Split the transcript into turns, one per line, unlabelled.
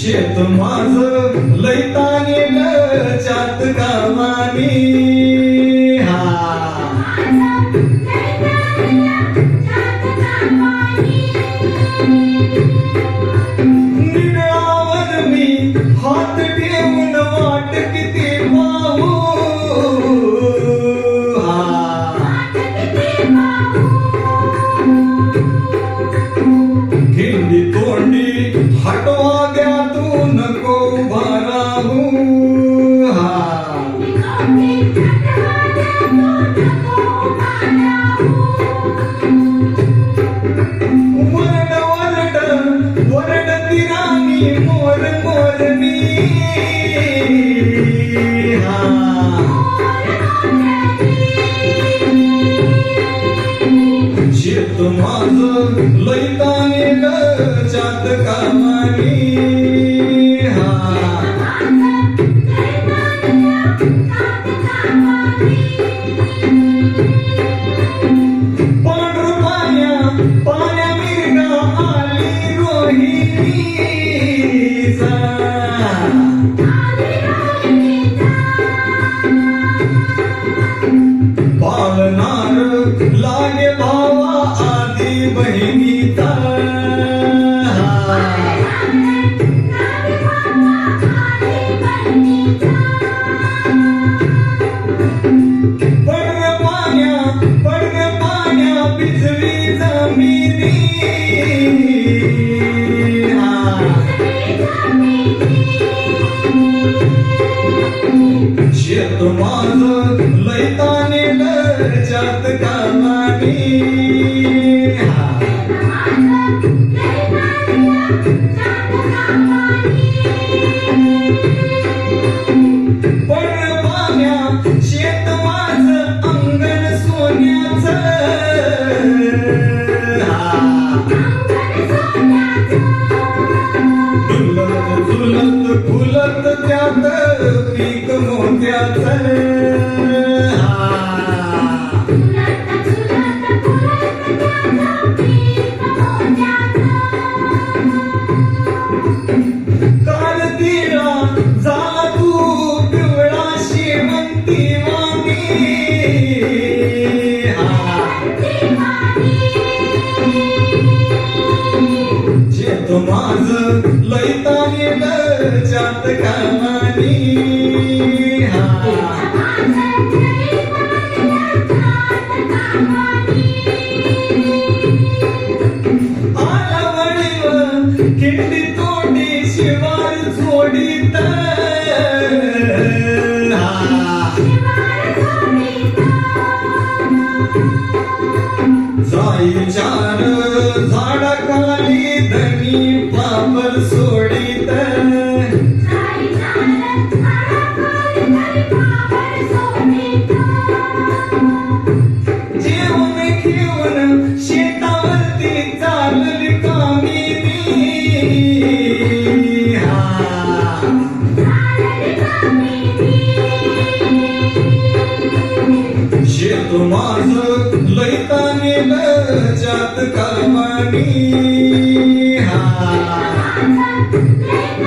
शेत माझ लैताने चात कामानी हा. वाट किती पाहू? हा. खिंडी तोंडी हटवा लैताने चात कामानी हा। आधी पडर पाण्या पडर पाण्या पिजवी जमिनी. शेत माझ लयताने जात कामानी झुलत फुलत त्यात पीक मोत्याचं काल तिला झाला तू पिवळा शेवंती वाणी शेत माझ लैताने चात कामानी पापर सोडीत. जेवण घेऊन शेतावरती 一